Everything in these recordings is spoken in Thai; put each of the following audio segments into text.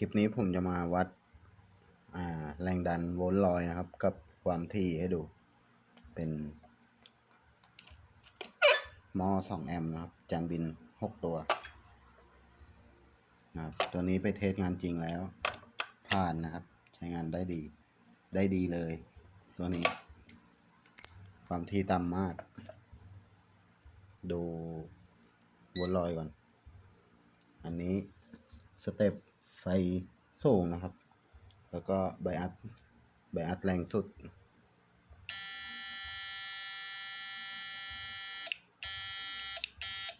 คลิปนี้ผมจะมาวัดแรงดันโวลต์ลอยนะครับ กับความถี่ให้ดู เป็นหม้อสองแอมป์นะครับ จานบินหกตัวนะครับตัวนี้ไปเทสงานจริงแล้ว ผ่านนะครับ ใช้งานได้ดี ได้ดีเลย ตัวนี้ ความถี่ต่ำมาก ดูโวลลอยก่อน อันนี้สเต็ป ไฟสูงนะครับ แล้วก็ไบอัดไบอัดแรงสุด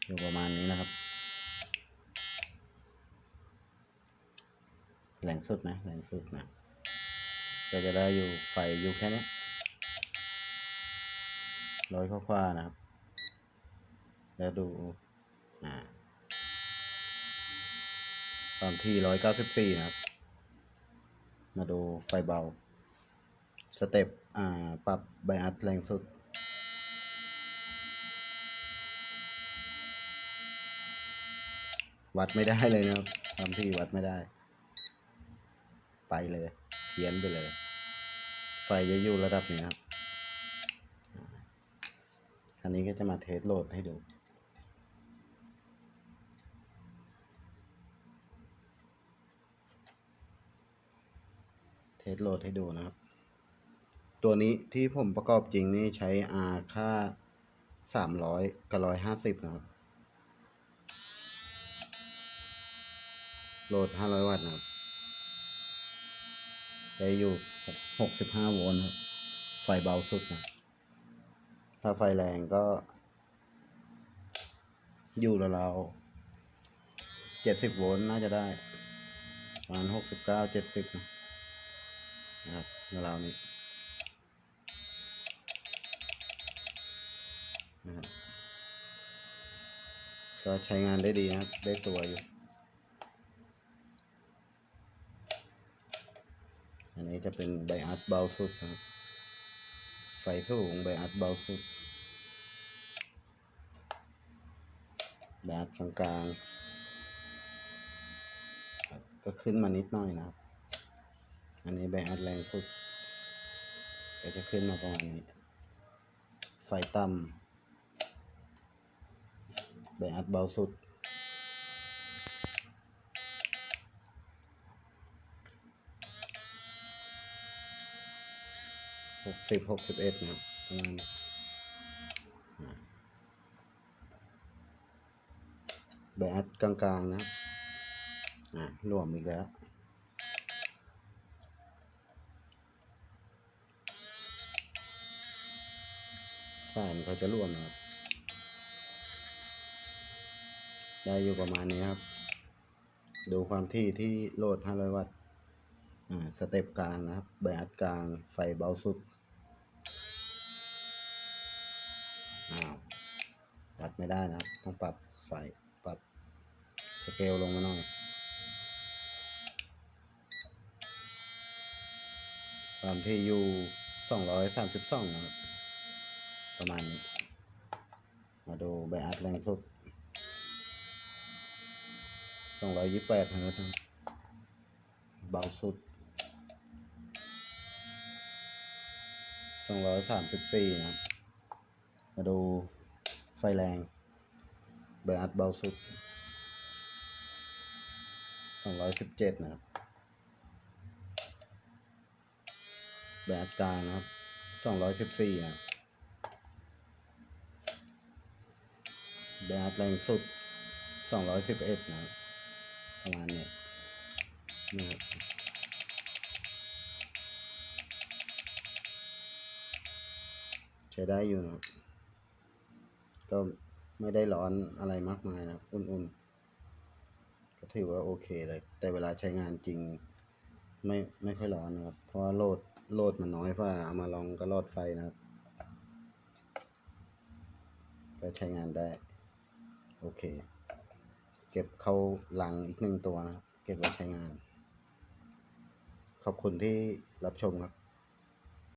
อยู่ประมาณนี้นะครับ แรงสุดนะแรงสุดนะก็จะได้อยู่ไฟอยู่แค่นี้ร้อยข้อคว้านะครับ แล้วดู อ่า ตอนที่ร้อยเก้าสิบสี่นะครับ มาดูไฟเบา สเต็ปอ่า ปรับไบอัดแรงสุด วัดไม่ได้เลยนะครับตามที่วัดไม่ได้ ไปเลยเพี้ยนไปเลย ไฟจะอยู่ระดับนี้ครับ อันนี้ก็จะมาเทสโหลดให้ดู สโหลดให้ดูนะครับ ตัวนี้ที่ผมประกอบจริงนี่ใช้ R ค่าสามร้อยกับร้อยห้าสิบนะครับ โหลดห้าร้อยวัตต์นะครับได้อยู่หกสิบห้าโวลต์ครับ ไฟเบาสุดนะ ถ้าไฟแรงก็ อยู่ราวๆเจ็ดสิบโวลต์น่าจะได้ประมาณหกสิบเก้าเจ็ดสิบนะ นะครับราวนี้นะครับก็ใช้งานได้ดีนะครับ ได้ตัวอยู่ อันนี้จะเป็นไบอัดเบาสุดนะครับ ไฟสูงไบอัดเบาสุดไบอัดกลางๆก็ขึ้นมานิดหน่อยนะครับ อันนี้ไบอัดแรงสุดก็จะขึ้นมาประมาณนี้ ไฟต่ำไบอัดเบาสุด หกสิบหกสิบเอ็ดนะครับประมาณนี้อ่าไบอัดกลางๆนะอ่ารวมอีกแล้ว สามันเขาจะร่วมนะครับ ได้อยู่ประมาณนี้ครับ ดูความที่ที่โหลด 500 วัตต์อ่าสเต็ปกลางนะครับไบอัดกลางไฟเบาสุดอ้าววัดไม่ได้นะครับ ต้องปรับไฟปรับสเกลลงมาหน่อยความที่อยู่ 232นะครับ ประมาณนี้มาดูแบอัดแรงสุดสองร้อยยี่สิบแปดนะครับเบาสุดสองร้อยสามสิบสี่นะมาดูไฟแรงแบอัดเบาสุดสองร้อยสิบเจ็ดนะครับแบอักลางนะครับสองร้อยสิบสี่นะ แบดแรงสุด 211 นะครับประมาณนี้นะครับใช้ได้อยู่นะก็ไม่ได้ร้อนอะไรมากมายนะอุ่นๆ ก็ถือว่าโอเคเลย แต่เวลาใช้งานจริง ไม่ไม่ค่อยร้อนนะครับ เพราะว่าโหลดโหลดมันน้อยกว่าเอามาลองก็หลอดไฟนะครับ ก็ใช้งานได้ โอเค เก็บเข้าหลังอีกหนึ่งตัวนะครับ เก็บไว้ใช้งาน ขอบคุณที่รับชมครับ